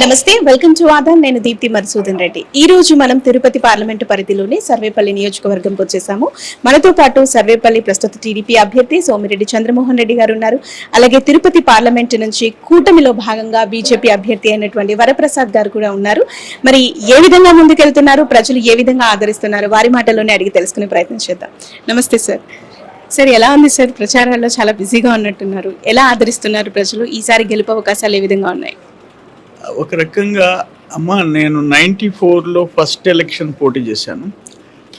నమస్తే welcome to Aadan నేను దీప్తి మధుసూదన్ రెడ్డి. ఈ రోజు మనం తిరుపతి పార్లమెంటు పరిధిలోని సర్వేపల్లి నియోజకవర్గంకి వచ్చేసాము. మనతో పాటు సర్వేపల్లి ప్రస్తుత టీడీపీ అభ్యర్థి సోమిరెడ్డి చంద్రమోహన్ రెడ్డి గారు ఉన్నారు. అలాగే తిరుపతి పార్లమెంటు నుంచి కూటమిలో భాగంగా బీజేపీ అభ్యర్థి అయినటువంటి వరప్రసాద్ గారు కూడా ఉన్నారు. మరి ఏ విధంగా ముందుకెళ్తున్నారు? ప్రజలు ఏ విధంగా ఆదరిస్తున్నారు? వారి మాటల్లోనే అడిగి తెలుసుకునే ప్రయత్నం చేద్దాం. నమస్తే సార్. సార్ ఎలా ఉంది సార్? ప్రచారాల్లో చాలా బిజీగా ఉన్నట్టున్నారు. ఎలా ఆదరిస్తున్నారు ప్రజలు? ఈసారి గెలుపు అవకాశాలు ఏ విధంగా ఉన్నాయి? ఒక రకంగా అమ్మ నేను నైంటీ ఫోర్లో ఫస్ట్ ఎలక్షన్ పోటీ చేశాను.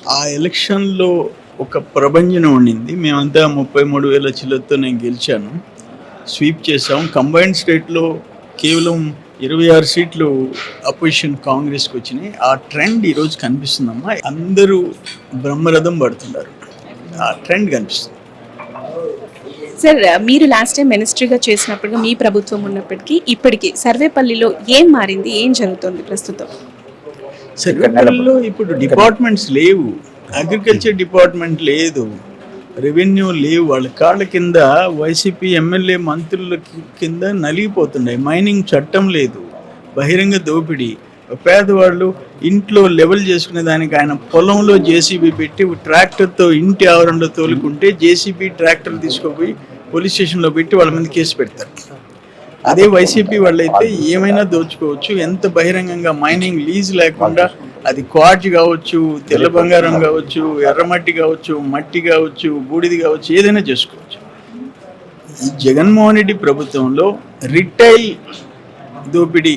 ఆ ఎలక్షన్లో ఒక ప్రభంజనం ఉండింది. మేమంతా ముప్పై మూడు వేల చిల్లతో నేను గెలిచాను. స్వీప్ చేసాం కంబైన్డ్ స్టేట్లో కేవలం ఇరవై ఆరు సీట్లు అపోజిషన్ కాంగ్రెస్కి వచ్చినాయి. ఆ ట్రెండ్ ఈరోజు కనిపిస్తుందమ్మా. అందరూ బ్రహ్మరథం పడుతున్నారు. ఆ ట్రెండ్ కనిపిస్తుంది. సార్ మీరు లాస్ట్ టైం మినిస్ట్రీగా చేసినప్పుడు మీ ప్రభుత్వం ఉన్నప్పటికీ ఇప్పటికి సర్వేపల్లిలో ఏం మారింది? ఏం జరుగుతుంది ప్రస్తుతం? సర్వేపల్లిలో ఇప్పుడు డిపార్ట్మెంట్స్ లేవు. అగ్రికల్చర్ డిపార్ట్మెంట్ లేదు. రెవెన్యూ లేవు. వాళ్ళ కాళ్ళ కింద వైసీపీ ఎమ్మెల్యే మంత్రుల కింద నలిగిపోతున్నాయి. మైనింగ్ చట్టం లేదు. బహిరంగ దోపిడీ. పేదవాళ్ళు ఇంట్లో లెవెల్ చేసుకునే దానికి ఆయన పొలంలో జేసీబీ పెట్టి ట్రాక్టర్తో ఇంటి ఆవరణలో తోలుకుంటే జేసీబీ ట్రాక్టర్ తీసుకుపోయి పోలీస్ స్టేషన్లో పెట్టి వాళ్ళ మీద కేసు పెడతారు. అదే వైసీపీ వాళ్ళైతే ఏమైనా దోచుకోవచ్చు ఎంత బహిరంగంగా మైనింగ్ లీజ్ లేకుండా అది క్వార్జ్ కావచ్చు తెల్ల బంగారం కావచ్చు ఎర్రమట్టి కావచ్చు మట్టి కావచ్చు బూడిది కావచ్చు ఏదైనా చేసుకోవచ్చు. ఈ జగన్మోహన్ రెడ్డి ప్రభుత్వంలో రిటైల్ దోపిడీ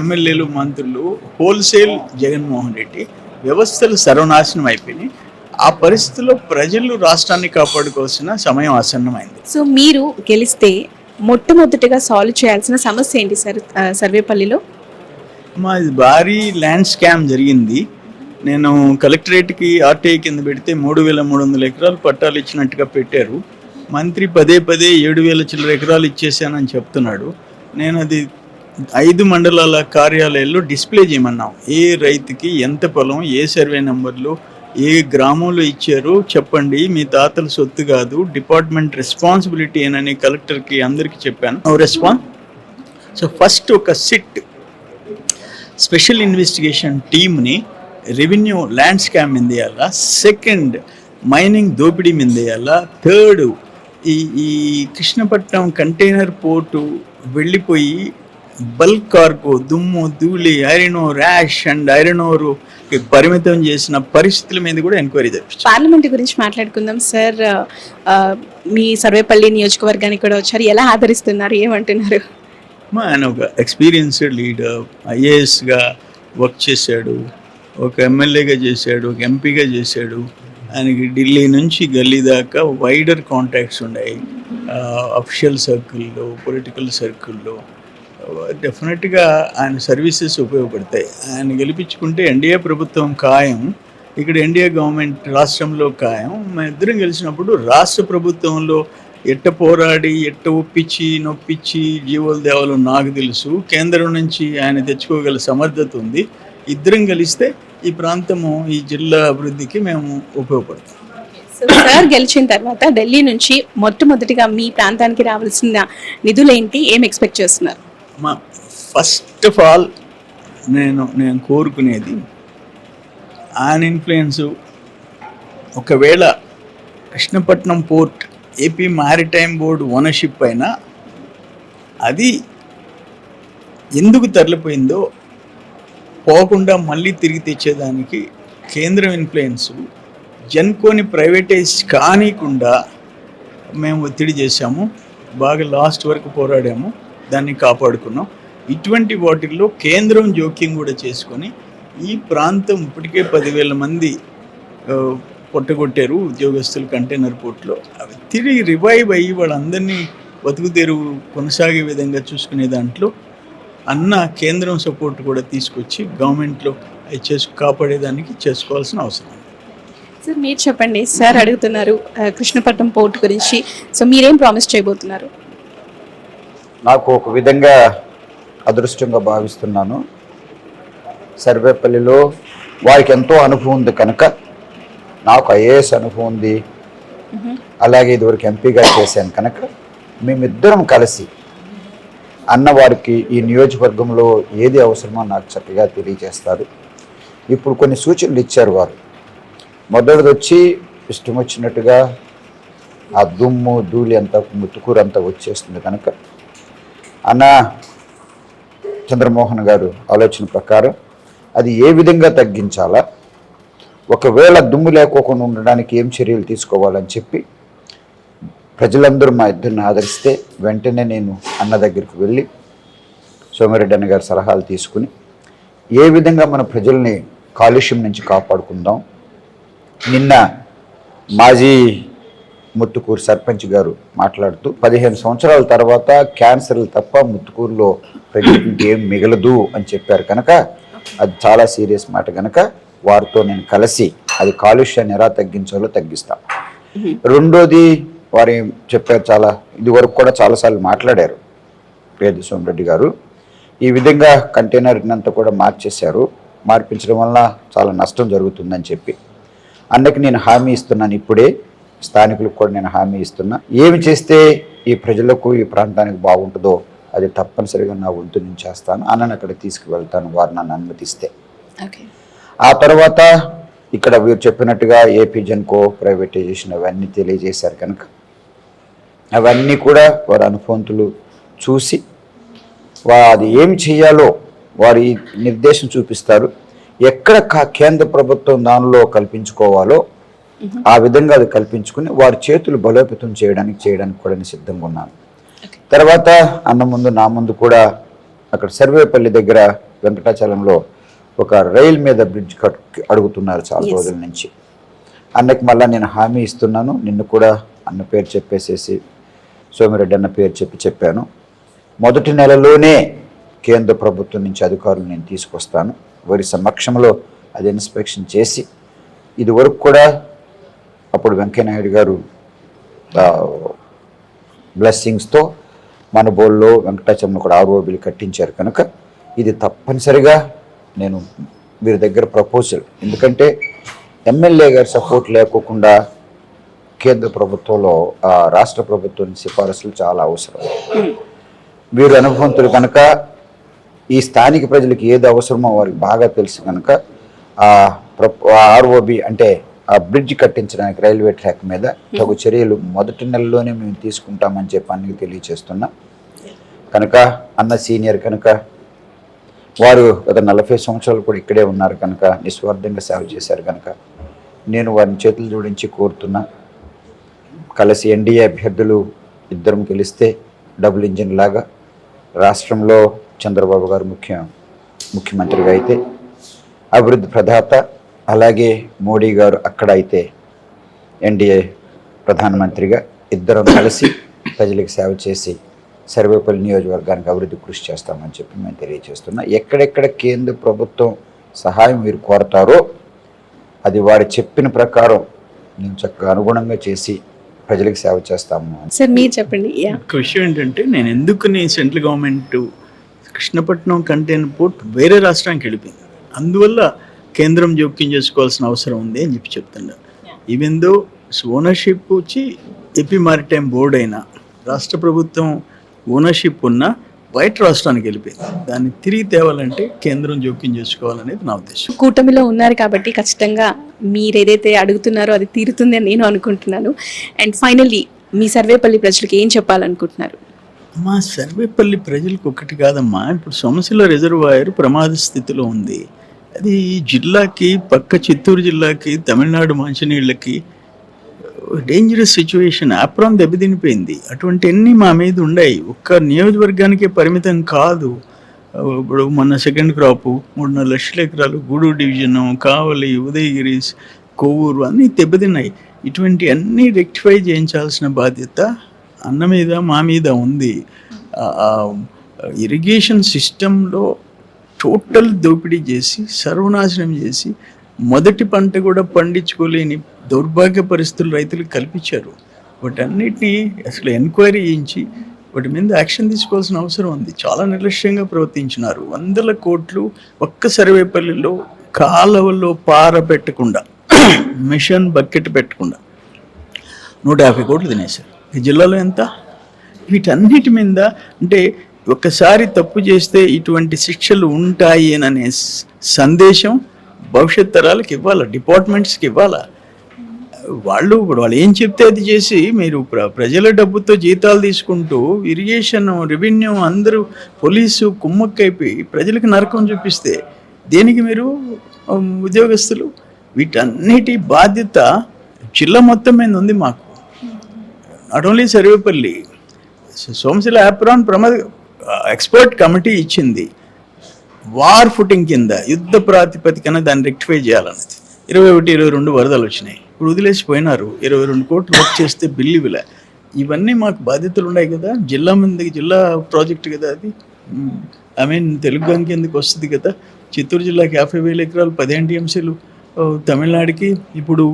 ఎమ్మెల్యేలు మంత్రులు హోల్సేల్ జగన్మోహన్ రెడ్డి వ్యవస్థలు సర్వనాశనం అయిపోయినాయి. ఆ పరిస్థితిలో ప్రజలు రాష్ట్రాన్ని కాపాడుకోవాల్సిన సమయం ఆసన్నమైంది. సో మీరు గెలిస్తే మొట్టమొదటిగా సాల్వ్ చేయాల్సిన సమస్య ఏంటి సార్ సర్వేపల్లిలో? మా భారీ ల్యాండ్ స్కామ్ జరిగింది. నేను కలెక్టరేట్కి ఆర్టీఐ కింద పెడితే మూడు వేల మూడు వందల ఎకరాలు పట్టాలు ఇచ్చినట్టుగా పెట్టారు. మంత్రి పదే పదే ఏడు వేల చిల్లర ఎకరాలు ఇచ్చేసానని చెప్తున్నాడు. నేను అది ఐదు మండలాల కార్యాలయాల్లో డిస్ప్లే చేయమన్నాం. ఏ రైతుకి ఎంత పొలం ఏ సర్వే నెంబర్లు ఏ గ్రామంలో ఇచ్చారో చెప్పండి. మీ తాతల సొత్తు కాదు. డిపార్ట్మెంట్ రెస్పాన్సిబిలిటీ అని కలెక్టర్కి అందరికీ చెప్పాను. రెస్పాన్స్ సో ఫస్ట్ ఒక సిట్ స్పెషల్ ఇన్వెస్టిగేషన్ టీమ్ని రెవెన్యూ ల్యాండ్ స్కామ్ మీద వేయాలా? సెకండ్ మైనింగ్ దోపిడీ మీద వేయాలా? థర్డ్ ఈ ఈ కృష్ణపట్నం కంటైనర్ పోర్టు వెళ్ళిపోయి బల్క్ కార్గో దుమ్ము ధూళి iron rash and iron ore పరిమితం చేసిన పరిస్థితుల మీద కూడా ఎంక్వైరీ జరిపించారు. పార్లమెంట్ గురించి మాట్లాడుకుందాం సార్. మీ సర్వేపల్లి నియోజకవర్గానికి కూడా వచ్చారు. ఎలా ఆదరిస్తున్నారు? ఏమంటున్నారు? మా ఆయన ఒక ఎక్స్పీరియన్స్డ్ లీడర్ ఐఏఎస్గా వర్క్ చేశాడు ఒక ఎమ్మెల్యేగా చేశాడు ఒక ఎంపీగా చేశాడు. ఆయనకి ఢిల్లీ నుంచి గల్లీ దాకా వైడర్ కాంటాక్ట్స్ ఉన్నాయి. అఫిషియల్ సర్కిల్లో పొలిటికల్ సర్కిల్లో డెఫినెట్గా ఆయన సర్వీసెస్ ఉపయోగపడతాయి. ఆయన గెలిపించుకుంటే ఎన్డీఏ ప్రభుత్వం ఖాయం ఇక్కడ ఎన్డీఏ గవర్నమెంట్ రాష్ట్రంలో ఖాయం. మా ఇద్దరం గెలిచినప్పుడు రాష్ట్ర ప్రభుత్వంలో ఎట్ట పోరాడి ఎట్ట ఒప్పించి నొప్పించి జీవోలు దేవాలో నాకు తెలుసు. కేంద్రం నుంచి ఆయన తెచ్చుకోగల సమర్థత ఉంది. ఇద్దరం కలిస్తే ఈ ప్రాంతము ఈ జిల్లా అభివృద్ధికి మేము ఉపయోగపడతాం. సార్ గెలిచిన తర్వాత ఢిల్లీ నుంచి మొట్టమొదటిగా మీ ప్రాంతానికి రావాల్సిన నిధులేంటి ఏం ఎక్స్పెక్ట్ చేస్తున్నారు? మా ఫస్ట్ ఆఫ్ ఆల్ నేను నేను కోరుకునేది ఆయన ఇన్ఫ్లుయెన్సు ఒకవేళ Krishnapatnam port AP maritime board ownership అయినా అది ఎందుకు తరలిపోయిందో పోకుండా మళ్ళీ తిరిగి తెచ్చేదానికి కేంద్రం ఇన్ఫ్లుయెన్స్ జన్కోని ప్రైవేటైజ్ కానీకుండా మేము ఒత్తిడి చేశాము బాగా లాస్ట్ వరకు పోరాడాము. దాన్ని కాపాడుకున్నాం. ఇటువంటి వాటిల్లో కేంద్రం జోక్యం కూడా చేసుకొని ఈ ప్రాంతం ఇప్పటికే పదివేల మంది పొట్టగొట్టారు ఉద్యోగస్తులు కంటైనర్ పోర్ట్లో. అవి తిరిగి రివైవ్ అయ్యి వాళ్ళందరినీ బతుకుతెరువు కొనసాగే విధంగా చూసుకునే దాంట్లో అన్న కేంద్రం సపోర్ట్ కూడా తీసుకొచ్చి గవర్నమెంట్లో అవి చేసు కాపాడేదానికి చేసుకోవాల్సిన అవసరం ఉంది. సార్ మీరు చెప్పండి. సార్ అడుగుతున్నారు కృష్ణపట్నం పోర్ట్ గురించి. సో మీరేం ప్రామిస్ చేయబోతున్నారు? నాకు ఒక విధంగా అదృష్టంగా భావిస్తున్నాను. సర్వేపల్లిలో వారికి ఎంతో అనుభవం ఉంది కనుక నాకు ఐఏఎస్ అనుభవం ఉంది. అలాగే ఇదివరకు ఎంపీగా చేశాను కనుక మేమిద్దరం కలిసి అన్నవారికి ఈ నియోజకవర్గంలో ఏది అవసరమో నాకు చక్కగా తెలియజేస్తారు. ఇప్పుడు కొన్ని సూచనలు ఇచ్చారు వారు. మొదటిది వచ్చి ఇష్టం వచ్చినట్టుగా ఆ దుమ్ము ధూళి అంతా ముత్తుకూరు అంతా వచ్చేస్తుంది కనుక అన్న చంద్రమోహన్ గారు ఆలోచన ప్రకారం అది ఏ విధంగా తగ్గించాలా? ఒకవేళ దుమ్ము లేకోకుండా ఉండడానికి ఏం చర్యలు తీసుకోవాలని చెప్పి ప్రజలందరూ మా ఇద్దరిని ఆదరిస్తే వెంటనే నేను అన్న దగ్గరికి వెళ్ళి సోమిరెడ్డి అన్న గారి సలహాలు తీసుకుని ఏ విధంగా మన ప్రజల్ని కాలుష్యం నుంచి కాపాడుకుందాం? నిన్న మాజీ ముత్తుకూరు సర్పంచ్ గారు మాట్లాడుతూ పదిహేను సంవత్సరాల తర్వాత క్యాన్సర్లు తప్ప ముత్తుకూరులో ప్రజలకు ఏం మిగలదు అని చెప్పారు కనుక అది చాలా సీరియస్ మాట కనుక వారితో నేను కలిసి అది కాలుష్యాన్ని ఎలా తగ్గించాలో తగ్గిస్తాం. రెండోది వారు చెప్పారు చాలా ఇది వరకు కూడా చాలాసార్లు మాట్లాడారు పేద సోమరెడ్డి గారు. ఈ విధంగా కంటైనర్నంతా కూడా మార్చేశారు. మార్పించడం వల్ల చాలా నష్టం జరుగుతుందని చెప్పి. అన్నకి నేను హామీ ఇస్తున్నాను ఇప్పుడే. స్థానికులకు కూడా నేను హామీ ఇస్తున్నా. ఏమి చేస్తే ఈ ప్రజలకు ఈ ప్రాంతానికి బాగుంటుందో అది తప్పనిసరిగా నా వంతు నేను చేస్తాను. అన్నను అక్కడ తీసుకువెళ్తాను వారు నన్ను అనుమతిస్తే. ఆ తర్వాత ఇక్కడ వీరు చెప్పినట్టుగా ఏపీ జెన్కో ప్రైవేటైజేషన్ అవన్నీ తెలియజేశారు కనుక. అవన్నీ కూడా వారి అనుభవంతులు చూసి వా అది ఏం చేయాలో వారి నిర్దేశం చూపిస్తారు. ఎక్కడ కేంద్ర ప్రభుత్వం దానిలో కల్పించుకోవాలో ఆ విధంగా అది కల్పించుకుని వారి చేతులు బలోపేతం చేయడానికి చేయడానికి కూడా నేను సిద్ధంగా ఉన్నాను. తర్వాత అన్న ముందు నా ముందు కూడా అక్కడ సర్వేపల్లి దగ్గర వెంకటాచలంలో ఒక రైల్ మీద బ్రిడ్జ్ అడుగుతున్నారు చాలా. రోజుల నుంచి. అన్నకి మళ్ళీ నేను హామీ ఇస్తున్నాను. నిన్ను కూడా అన్న పేరు చెప్పేసేసి సోమిరెడ్డి అన్న పేరు చెప్పి చెప్పాను. మొదటి నెలలోనే కేంద్ర ప్రభుత్వం నుంచి అధికారులు నేను తీసుకొస్తాను. వారి సమక్షంలో అది ఇన్స్పెక్షన్ చేసి ఇది వరకు కూడా అప్పుడు వెంకయ్యనాయుడు గారు బ్లెస్సింగ్స్తో మన బోల్లో వెంకటాచలంలో కూడా ఆర్ఓబిలు కట్టించారు కనుక ఇది తప్పనిసరిగా నేను వీరి దగ్గర ప్రపోజల్ ఎందుకంటే ఎమ్మెల్యే గారి సపోర్ట్ లేకోకుండా కేంద్ర ప్రభుత్వంలో ఆ, రాష్ట్ర ప్రభుత్వం సిఫారసులు చాలా అవసరం. వీరు అనుభవంతులు కనుక ఈ స్థానిక ప్రజలకు ఏది అవసరమో వారికి బాగా తెలుసు కనుక ఆ ఆర్ఓబి అంటే ఆ బ్రిడ్జ్ కట్టించడానికి రైల్వే ట్రాక్ మీద తగు చర్యలు మొదటి నెలలోనే మేము తీసుకుంటామని చెప్పి అన్నకి తెలియచేస్తున్నాం. కనుక అన్న సీనియర్ కనుక వారు గత నలభై సంవత్సరాలు కూడా ఇక్కడే ఉన్నారు కనుక నిస్వార్థంగా సేవ చేశారు కనుక నేను వారిని చేతులు జోడించి కోరుతున్నా. కలిసి ఎన్డీఏ అభ్యర్థులు ఇద్దరం గెలిస్తే డబుల్ ఇంజిన్ లాగా రాష్ట్రంలో చంద్రబాబు గారు ముఖ్య ముఖ్యమంత్రిగా అయితే అభివృద్ధి ప్రదాత అలాగే మోడీ గారు అక్కడ అయితే ఎన్డీఏ ప్రధానమంత్రిగా ఇద్దరం కలిసి ప్రజలకు సేవ చేసి సర్వేపల్లి నియోజకవర్గానికి అభివృద్ధి కృషి చేస్తామని చెప్పి మేము తెలియజేస్తున్నా. ఎక్కడెక్కడ కేంద్ర ప్రభుత్వం సహాయం మీరు కోరతారో అది వారు చెప్పిన ప్రకారం నేను చక్కగా అనుగుణంగా చేసి ప్రజలకు సేవ చేస్తాము అని సార్ మీరు చెప్పండి. యా ఒక విషయం ఏంటంటే నేను ఎందుకు నీ central government Krishnapatnam container port వేరే రాష్ట్రానికి వెళ్ళిపోయింది. అందువల్ల కేంద్రం జోక్యం చేసుకోవాల్సిన అవసరం ఉంది అని చెప్పి చెప్తున్నారు ఈవెన్ దో ఓనర్షిప్ వచ్చి ఏపీ మారిటైమ్ బోర్డ్ అయినా రాష్ట్ర ప్రభుత్వం ఓనర్షిప్ ఉన్న వైట్ రాష్ట్రానికి వెళ్ళిపోయింది. దాన్ని తిరిగి తేవాలంటే కేంద్రం జోక్యం చేసుకోవాలనేది నా ఉద్దేశం. కూటమిలో ఉన్నారు కాబట్టి ఖచ్చితంగా మీరు ఏదైతే అడుగుతున్నారో అది తీరుతుంది అని నేను అనుకుంటున్నాను. అండ్ ఫైనల్లీ మీ సర్వేపల్లి ప్రజలకు ఏం చెప్పాలనుకుంటున్నారు? మా సర్వేపల్లి ప్రజలకు ఒకటి కాదమ్మా. ఇప్పుడు సోమశిల రిజర్వాయర్ ప్రమాద స్థితిలో ఉంది. అది ఈ జిల్లాకి పక్క చిత్తూరు జిల్లాకి తమిళనాడు మంచినీళ్ళకి డేంజరస్ సిచ్యువేషన్ అప్రాన్ దెబ్బతినిపోయింది. అటువంటివన్నీ మా మీద ఉన్నాయి ఒక్క నియోజకవర్గానికే పరిమితం కాదు. ఇప్పుడు మొన్న సెకండ్ క్రాప్ మూడున్నర లక్షల ఎకరాలు గూడూరు డివిజను కావలి ఉదయగిరి కొవ్వూరు అన్నీ దెబ్బతిన్నాయి. ఇటువంటి అన్నీ రెక్టిఫై చేయించాల్సిన బాధ్యత అన్న మీద మా మీద ఉంది. ఇరిగేషన్ సిస్టంలో టోటల్ దోపిడీ చేసి సర్వనాశనం చేసి మొదటి పంట కూడా పండించుకోలేని దౌర్భాగ్య పరిస్థితులు రైతులకు కల్పించారు. వాటన్నిటిని అసలు ఎంక్వైరీ చేయించి వాటి మీద యాక్షన్ తీసుకోవాల్సిన అవసరం ఉంది. చాలా నిర్లక్ష్యంగా ప్రవర్తించినారు. వందల కోట్లు ఒక్క సర్వేపల్లిలో కాలువల్లో పార పెట్టకుండా మిషన్ బకెట్ పెట్టకుండా నూట యాభై కోట్లు తినేశారు. ఈ జిల్లాలో ఎంత? వీటన్నిటి మీద అంటే ఒక్కసారి తప్పు చేస్తే ఇటువంటి శిక్షలు ఉంటాయి అనే సందేశం భవిష్యత్ తరాలకు ఇవ్వాలా? డిపార్ట్మెంట్స్కి ఇవ్వాలా? వాళ్ళు ఇప్పుడు వాళ్ళు ఏం చెప్తే అది చేసి మీరు ప్ర ప్రజల డబ్బుతో జీతాలు తీసుకుంటూ ఇరిగేషన్ రెవెన్యూ అందరూ పోలీసు కుమ్మక్కైపోయి ప్రజలకు నరకం చూపిస్తే దేనికి మీరు ఉద్యోగస్తులు? వీటన్నిటి బాధ్యత జిల్లా మొత్తం మీద ఉంది మాకు. Not only Sarvepalli Somasila apron ప్రమాద ఎక్స్పర్ట్ కమిటీ ఇచ్చింది. వార్ ఫుటింగ్ కింద యుద్ధ ప్రాతిపదికన దాన్ని రెక్టిఫై చేయాలన్నది ఇరవై ఒకటి ఇరవై రెండు వరదలు వచ్చినాయి. ఇప్పుడు వదిలేసిపోయినారు ఇరవై రెండు కోట్లు వర్క్ చేస్తే బిల్లు విల ఇవన్నీ మాకు బాధ్యతలు ఉన్నాయి కదా. జిల్లా మందికి జిల్లా ప్రాజెక్ట్ కదా అది. ఐ మీన్ తెలుగు గంగ కిందకి వస్తుంది కదా. చిత్తూరు జిల్లాకి యాభై వేల ఎకరాలు పదిహేను టీఎంసీలు. తమిళనాడుకి ఇప్పుడు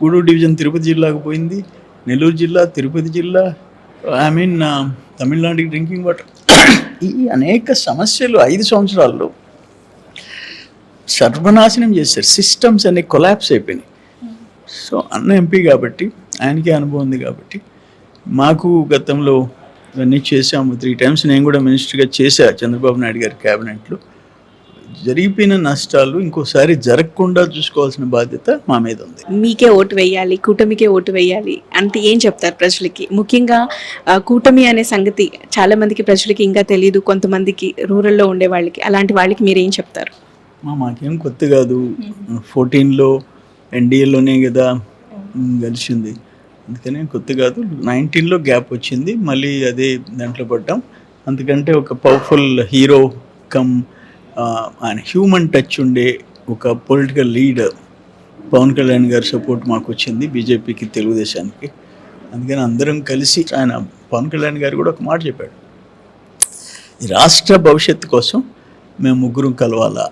గూడూరు డివిజన్ తిరుపతి జిల్లాకు పోయింది. నెల్లూరు జిల్లా తిరుపతి జిల్లా. ఐ మీన్ తమిళనాడుకి డ్రింకింగ్ వాటర్. ఈ అనేక సమస్యలు ఐదు సంవత్సరాల్లో సర్వనాశనం చేశారు. సిస్టమ్స్ అన్ని కొలాప్స్ అయిపోయినాయి. సో అన్న ఎంపీ కాబట్టి ఆయనకే అనుభవం ఉంది కాబట్టి మాకు గతంలో ఇవన్నీ చేశాము. త్రీ టైమ్స్ నేను కూడా మినిస్టర్గా చేశా చంద్రబాబు నాయుడు గారి క్యాబినెట్లో జరిగిపోయిన నష్టాలు ఇంకోసారి జరగకుండా చూసుకోవాల్సిన బాధ్యత మా మీద ఉంది. మీకే ఓటు వేయాలి కూటమికే ఓటు వేయాలి అంటే ఏం చెప్తారు ప్రజలకి? ముఖ్యంగా కూటమి అనే సంగతి చాలా మందికి ప్రజలకి ఇంకా తెలియదు కొంతమందికి రూరల్లో ఉండే వాళ్ళకి. అలాంటి వాళ్ళకి మీరు ఏం చెప్తారు? మా మాకేం కొత్త కాదు. ఫోర్టీన్లో ఎన్డీఏలోనే కదా గెలిచింది. అందుకనే కొత్త కాదు. నైన్టీన్లో గ్యాప్ వచ్చింది. మళ్ళీ అదే దాంట్లో పడ్డాం. అందుకంటే ఒక పవర్ఫుల్ హీరో కమ్ ఆయన హ్యూమన్ టచ్ ఉండే ఒక పొలిటికల్ లీడర్ పవన్ కళ్యాణ్ గారి సపోర్ట్ మాకు వచ్చింది బీజేపీకి తెలుగుదేశానికి. అందుకని అందరం కలిసి ఆయన పవన్ కళ్యాణ్ గారు కూడా ఒక మాట చెప్పాడు. రాష్ట్ర భవిష్యత్తు కోసం మేము ముగ్గురం కలవాలా?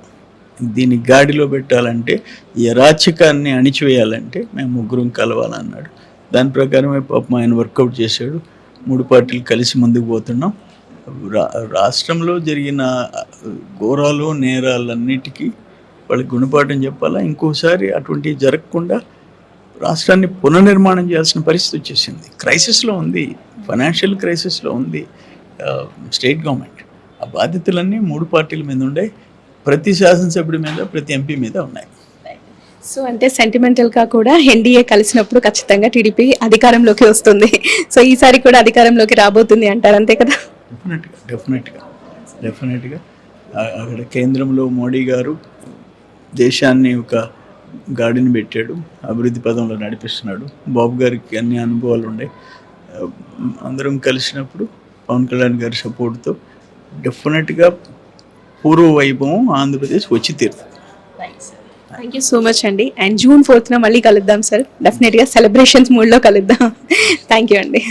దీన్ని గాడిలో పెట్టాలంటే ఈ అరాచకాన్ని అణిచివేయాలంటే మేము ముగ్గురం కలవాలన్నాడు దాని ప్రకారమే పాపం ఆయన వర్కౌట్ చేశాడు. మూడు పార్టీలు కలిసి ముందుకు పోతున్నాం. రా రాష్ట్రంలో జరిగిన ఘోరాలు నేరాలన్నిటికీ వాళ్ళకి గుణపాఠం చెప్పాలా? ఇంకోసారి అటువంటివి జరగకుండా రాష్ట్రాన్ని పునర్నిర్మాణం చేయాల్సిన పరిస్థితి వచ్చేసింది. క్రైసిస్లో ఉంది ఫైనాన్షియల్ క్రైసిస్లో ఉంది స్టేట్ గవర్నమెంట్. ఆ బాధ్యతలన్నీ మూడు పార్టీల మీద ఉండే ప్రతి శాసనసభ్యుడి మీద ప్రతి ఎంపీ మీద ఉన్నాయి. సో అంటే సెంటిమెంటల్గా కూడా ఎన్డీఏ కలిసినప్పుడు ఖచ్చితంగా టీడీపీ అధికారంలోకి వస్తుంది. సో ఈసారి కూడా అధికారంలోకి రాబోతుంది అంటారు అంతే కదా? డెఫినెట్గా డెఫినెట్గా డెఫినెట్గా అక్కడ కేంద్రంలో మోడీ గారు దేశాన్ని ఒక గాడిని పెట్టాడు అభివృద్ధి పదంలో నడిపిస్తున్నాడు. బాబు గారికి అన్ని అనుభవాలు ఉన్నాయి అందరం కలిసినప్పుడు పవన్ కళ్యాణ్ గారి సపోర్ట్తో డెఫినెట్గా పూర్వ వైభవం ఆంధ్రప్రదేశ్ వచ్చి తీరుతుంది. థ్యాంక్ యూ సో మచ్ అండి అండ్ జూన్ ఫోర్త్న మళ్ళీ కలుద్దాం సార్ డెఫినెట్గా సెలబ్రేషన్స్ మూడ్లో కలుద్దాం. థ్యాంక్ యూ అండి